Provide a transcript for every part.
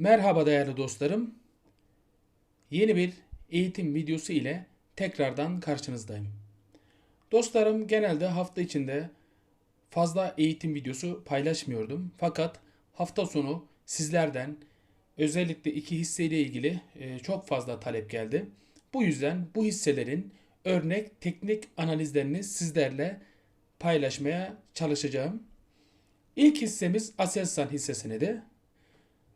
Merhaba değerli dostlarım. Yeni bir eğitim videosu ile tekrardan karşınızdayım. Dostlarım genelde hafta içinde fazla eğitim videosu paylaşmıyordum. Fakat hafta sonu sizlerden özellikle iki hisseyle ilgili e, çok fazla talep geldi. Bu yüzden bu hisselerin örnek teknik analizlerini sizlerle paylaşmaya çalışacağım. İlk hissemiz Aselsan hisse senedi.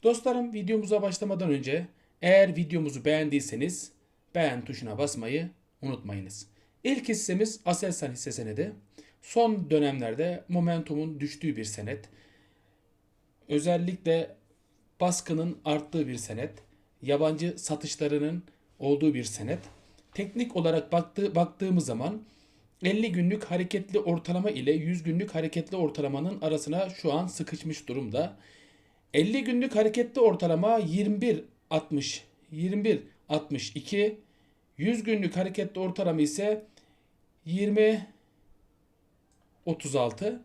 Dostlarım videomuza başlamadan önce eğer videomuzu beğendiyseniz beğen tuşuna basmayı unutmayınız. İlk hissemiz Aselsan hisse senedi. Son dönemlerde momentumun düştüğü bir senet. Özellikle baskının arttığı bir senet. Yabancı satışlarının olduğu bir senet. Teknik olarak baktığı, baktığımız zaman 50 günlük hareketli ortalama ile 100 günlük hareketli ortalamanın arasına şu an sıkışmış durumda. 50 günlük hareketli ortalama 21.60 21.62 100 günlük hareketli ortalama ise 20.36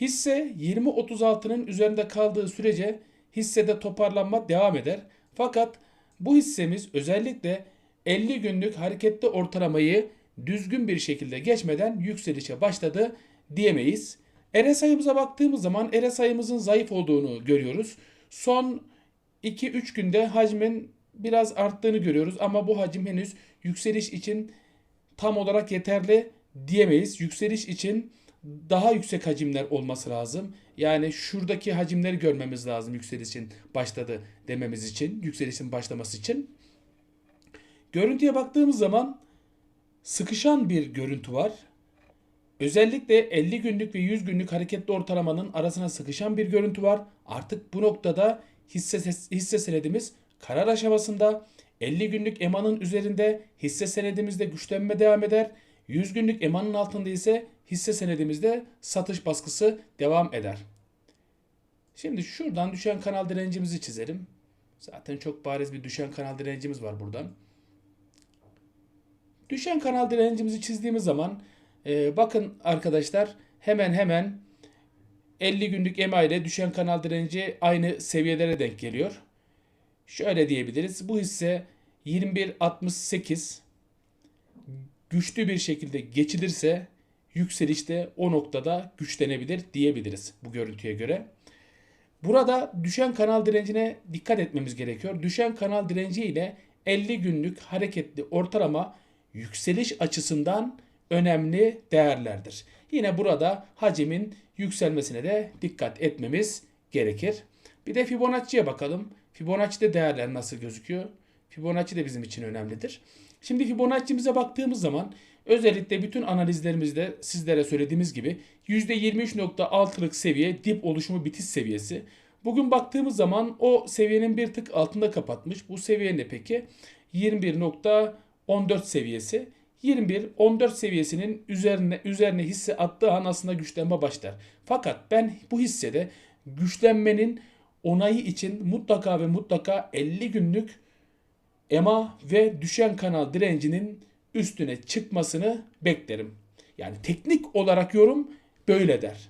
Hisse 20.36'nın üzerinde kaldığı sürece hissede toparlanma devam eder. Fakat bu hissemiz özellikle 50 günlük hareketli ortalamayı düzgün bir şekilde geçmeden yükselişe başladı diyemeyiz. RSI'ımıza baktığımız zaman RSI'ımızın zayıf olduğunu görüyoruz. Son 2-3 günde hacmin biraz arttığını görüyoruz ama bu hacim henüz yükseliş için tam olarak yeterli diyemeyiz. Yükseliş için daha yüksek hacimler olması lazım. Yani şuradaki hacimleri görmemiz lazım yükselişin başladı dememiz için, yükselişin başlaması için. Görüntüye baktığımız zaman sıkışan bir görüntü var. Özellikle 50 günlük ve 100 günlük hareketli ortalamanın arasına sıkışan bir görüntü var. Artık bu noktada hisse, hisse senedimiz karar aşamasında 50 günlük EMA'nın üzerinde hisse senedimizde güçlenme devam eder. 100 günlük EMA'nın altında ise hisse senedimizde satış baskısı devam eder. Şimdi şuradan düşen kanal direncimizi çizelim. Zaten çok bariz bir düşen kanal direncimiz var buradan. Düşen kanal direncimizi çizdiğimiz zaman e, bakın arkadaşlar hemen hemen 50 günlük EMA ile düşen kanal direnci aynı seviyelere denk geliyor. Şöyle diyebiliriz. Bu hisse 21.68 güçlü bir şekilde geçilirse yükselişte o noktada güçlenebilir diyebiliriz bu görüntüye göre. Burada düşen kanal direncine dikkat etmemiz gerekiyor. Düşen kanal direnci ile 50 günlük hareketli ortalama yükseliş açısından önemli değerlerdir. Yine burada hacimin yükselmesine de dikkat etmemiz gerekir. Bir de Fibonacci'ye bakalım. Fibonacci'de değerler nasıl gözüküyor? Fibonacci de bizim için önemlidir. Şimdi Fibonacci'mize baktığımız zaman özellikle bütün analizlerimizde sizlere söylediğimiz gibi %23.6'lık seviye dip oluşumu bitiş seviyesi. Bugün baktığımız zaman o seviyenin bir tık altında kapatmış. Bu seviye ne peki? 21.14 seviyesi. 21-14 seviyesinin üzerine üzerine hisse attığı an aslında güçlenme başlar. Fakat ben bu hissede güçlenmenin onayı için mutlaka ve mutlaka 50 günlük EMA ve düşen kanal direncinin üstüne çıkmasını beklerim. Yani teknik olarak yorum böyle der.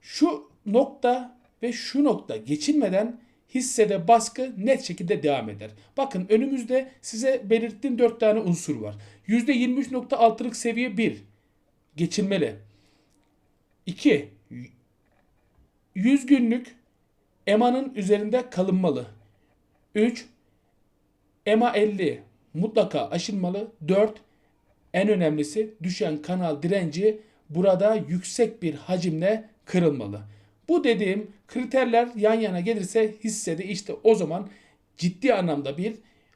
Şu nokta ve şu nokta geçilmeden hissede baskı net şekilde devam eder. Bakın önümüzde size belirttiğim 4 tane unsur var. %23.6'lık seviye 1 geçilmeli. 2 100 günlük EMA'nın üzerinde kalınmalı. 3 EMA 50 mutlaka aşılmalı. 4 en önemlisi düşen kanal direnci burada yüksek bir hacimle kırılmalı. Bu dediğim kriterler yan yana gelirse hissede işte o zaman ciddi anlamda bir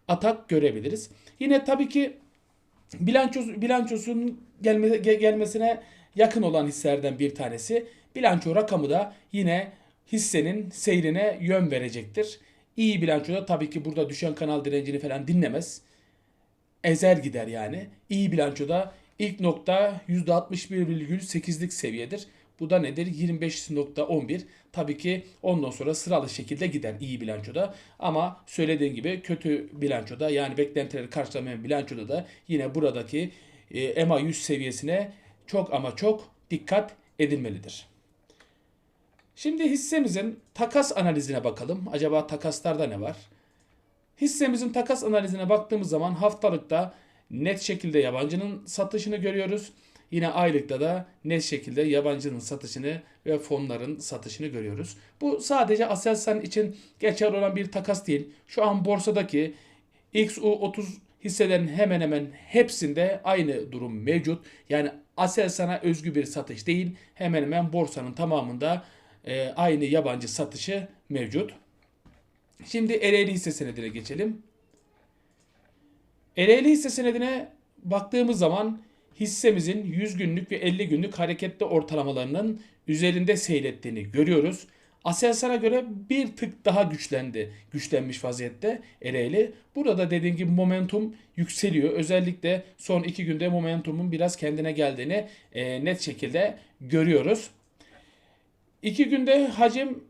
atak görebiliriz. Yine tabii ki bilançosu, bilançosunun gelme, gelmesine yakın olan hisselerden bir tanesi. Bilanço rakamı da yine hissenin seyrine yön verecektir. İyi bilançoda tabii ki burada düşen kanal direncini falan dinlemez. Ezer gider yani. İyi bilançoda ilk nokta %61,8'lik seviyedir. Bu da nedir? 25.11. Tabii ki ondan sonra sıralı şekilde gider iyi bilançoda. Ama söylediğim gibi kötü bilançoda yani beklentileri karşılamayan bilançoda da yine buradaki e, EMA 100 seviyesine çok ama çok dikkat edilmelidir. Şimdi hissemizin takas analizine bakalım. Acaba takaslarda ne var? Hissemizin takas analizine baktığımız zaman haftalıkta net şekilde yabancının satışını görüyoruz. Yine aylıkta da net şekilde yabancının satışını ve fonların satışını görüyoruz. Bu sadece Aselsan için geçerli olan bir takas değil. Şu an borsadaki XU30 hisselerin hemen hemen hepsinde aynı durum mevcut. Yani Aselsan'a özgü bir satış değil. Hemen hemen borsanın tamamında e, aynı yabancı satışı mevcut. Şimdi Ereğli hisse senedine geçelim. Ereğli hisse senedine baktığımız zaman hissemizin 100 günlük ve 50 günlük hareketli ortalamalarının üzerinde seyrettiğini görüyoruz. Aselsan'a göre bir tık daha güçlendi. Güçlenmiş vaziyette Ereğli. Burada dediğim gibi momentum yükseliyor. Özellikle son iki günde momentumun biraz kendine geldiğini e, net şekilde görüyoruz. İki günde hacim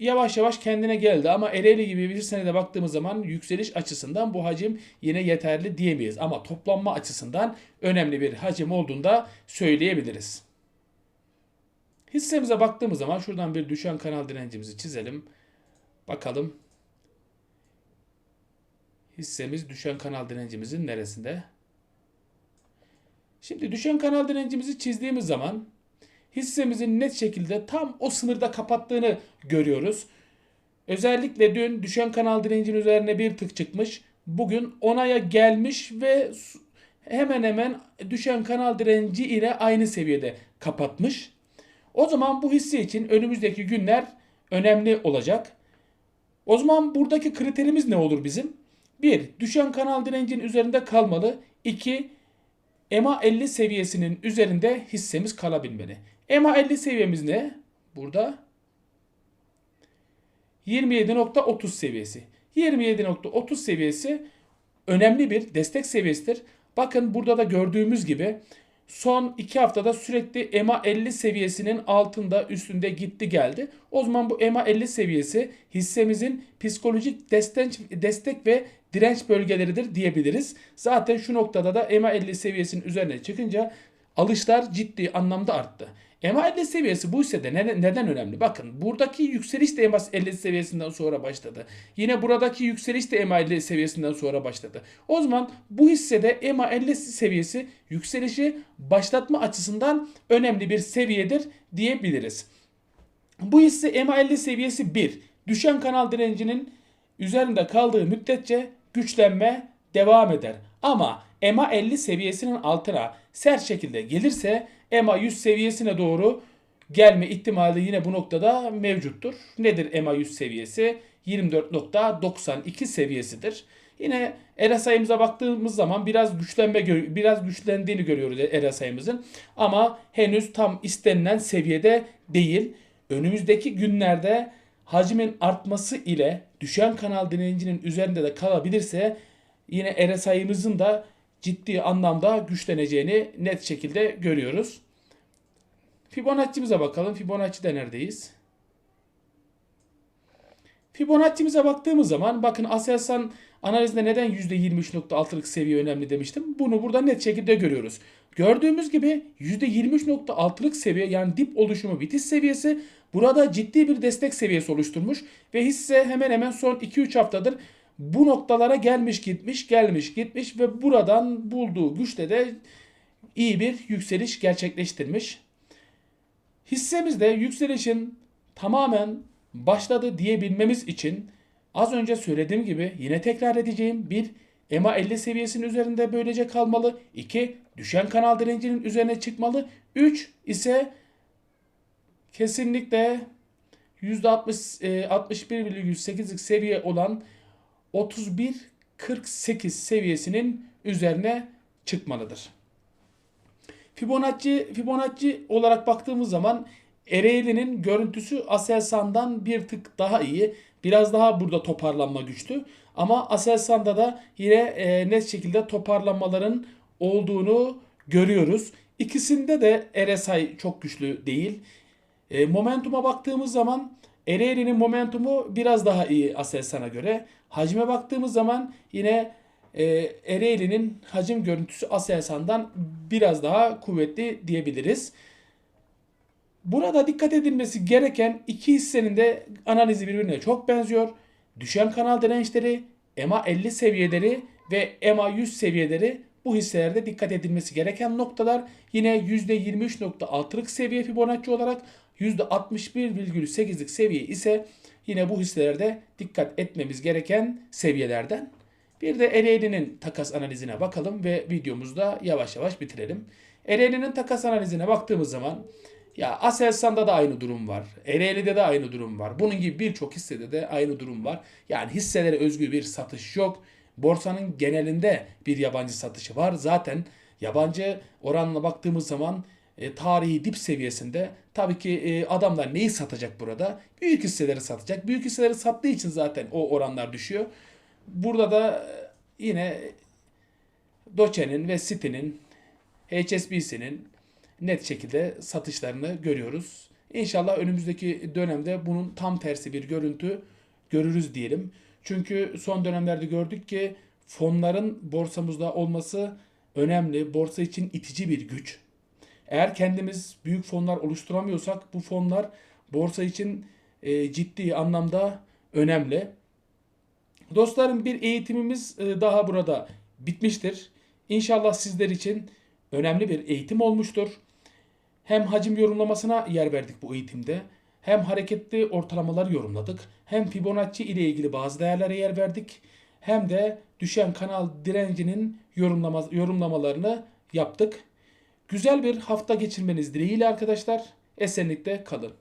yavaş yavaş kendine geldi ama Ereğli gibi bir senede baktığımız zaman yükseliş açısından bu hacim yine yeterli diyemeyiz. Ama toplanma açısından önemli bir hacim olduğunu da söyleyebiliriz. Hissemize baktığımız zaman şuradan bir düşen kanal direncimizi çizelim. Bakalım. Hissemiz düşen kanal direncimizin neresinde? Şimdi düşen kanal direncimizi çizdiğimiz zaman hissemizin net şekilde tam o sınırda kapattığını görüyoruz. Özellikle dün düşen kanal direncin üzerine bir tık çıkmış. Bugün onaya gelmiş ve hemen hemen düşen kanal direnci ile aynı seviyede kapatmış. O zaman bu hisse için önümüzdeki günler önemli olacak. O zaman buradaki kriterimiz ne olur bizim? 1. Düşen kanal direncin üzerinde kalmalı. 2. EMA 50 seviyesinin üzerinde hissemiz kalabilmeli. EMA 50 seviyemiz ne? Burada 27.30 seviyesi. 27.30 seviyesi önemli bir destek seviyesidir. Bakın burada da gördüğümüz gibi son 2 haftada sürekli EMA 50 seviyesinin altında üstünde gitti geldi. O zaman bu EMA 50 seviyesi hissemizin psikolojik destek, destek ve direnç bölgeleridir diyebiliriz. Zaten şu noktada da EMA 50 seviyesinin üzerine çıkınca alışlar ciddi anlamda arttı. EMA 50 seviyesi bu hissede neden, neden önemli? Bakın buradaki yükseliş de EMA 50 seviyesinden sonra başladı. Yine buradaki yükseliş de EMA 50 seviyesinden sonra başladı. O zaman bu hissede EMA 50 seviyesi yükselişi başlatma açısından önemli bir seviyedir diyebiliriz. Bu hisse EMA 50 seviyesi 1. Düşen kanal direncinin üzerinde kaldığı müddetçe güçlenme devam eder. Ama EMA 50 seviyesinin altına sert şekilde gelirse EMA 100 seviyesine doğru gelme ihtimali yine bu noktada mevcuttur. Nedir EMA 100 seviyesi? 24.92 seviyesidir. Yine sayımıza baktığımız zaman biraz güçlenme biraz güçlendiğini görüyoruz sayımızın. Ama henüz tam istenilen seviyede değil. Önümüzdeki günlerde hacmin artması ile düşen kanal direncinin üzerinde de kalabilirse yine sayımızın da ciddi anlamda güçleneceğini net şekilde görüyoruz. Fibonacci'mize bakalım. Fibonacci'de neredeyiz? Fibonacci'mize baktığımız zaman bakın Aselsan analizinde neden %23.6'lık seviye önemli demiştim. Bunu burada net şekilde görüyoruz. Gördüğümüz gibi %23.6'lık seviye yani dip oluşumu bitiş seviyesi burada ciddi bir destek seviyesi oluşturmuş ve hisse hemen hemen son 2-3 haftadır bu noktalara gelmiş gitmiş gelmiş gitmiş ve buradan bulduğu güçte de iyi bir yükseliş gerçekleştirmiş. Hissemizde yükselişin tamamen başladı diyebilmemiz için az önce söylediğim gibi yine tekrar edeceğim bir EMA 50 seviyesinin üzerinde böylece kalmalı. 2. Düşen kanal direncinin üzerine çıkmalı. 3 ise kesinlikle %60 61,8'lik seviye olan 31.48 seviyesinin üzerine çıkmalıdır. Fibonacci Fibonacci olarak baktığımız zaman Ereğli'nin görüntüsü Aselsan'dan bir tık daha iyi. Biraz daha burada toparlanma güçlü. Ama Aselsan'da da yine e, net şekilde toparlanmaların olduğunu görüyoruz. İkisinde de RSI çok güçlü değil. E, momentuma baktığımız zaman Ereğli'nin momentumu biraz daha iyi Aselsan'a göre. Hacme baktığımız zaman yine e, Ereğli'nin hacim görüntüsü Aselsan'dan biraz daha kuvvetli diyebiliriz. Burada dikkat edilmesi gereken iki hissenin de analizi birbirine çok benziyor. Düşen kanal dirençleri, EMA 50 seviyeleri ve EMA 100 seviyeleri bu hisselerde dikkat edilmesi gereken noktalar. Yine %23.6'lık seviye Fibonacci olarak %61,8'lik seviye ise yine bu hisselerde dikkat etmemiz gereken seviyelerden. Bir de Ereğli'nin takas analizine bakalım ve videomuzu da yavaş yavaş bitirelim. Ereğli'nin takas analizine baktığımız zaman ya Aselsan'da da aynı durum var. Ereğli'de de aynı durum var. Bunun gibi birçok hissede de aynı durum var. Yani hisselere özgü bir satış yok. Borsanın genelinde bir yabancı satışı var. Zaten yabancı oranına baktığımız zaman e, tarihi dip seviyesinde. Tabii ki e, adamlar neyi satacak burada? Büyük hisseleri satacak. Büyük hisseleri sattığı için zaten o oranlar düşüyor. Burada da e, yine Doçe'nin ve City'nin HSBC'nin net şekilde satışlarını görüyoruz. İnşallah önümüzdeki dönemde bunun tam tersi bir görüntü görürüz diyelim. Çünkü son dönemlerde gördük ki fonların borsamızda olması önemli. Borsa için itici bir güç. Eğer kendimiz büyük fonlar oluşturamıyorsak bu fonlar borsa için e, ciddi anlamda önemli. Dostlarım bir eğitimimiz e, daha burada bitmiştir. İnşallah sizler için önemli bir eğitim olmuştur. Hem hacim yorumlamasına yer verdik bu eğitimde. Hem hareketli ortalamalar yorumladık. Hem Fibonacci ile ilgili bazı değerlere yer verdik. Hem de düşen kanal direncinin yorumlama, yorumlamalarını yaptık. Güzel bir hafta geçirmeniz dileğiyle arkadaşlar. Esenlikle kalın.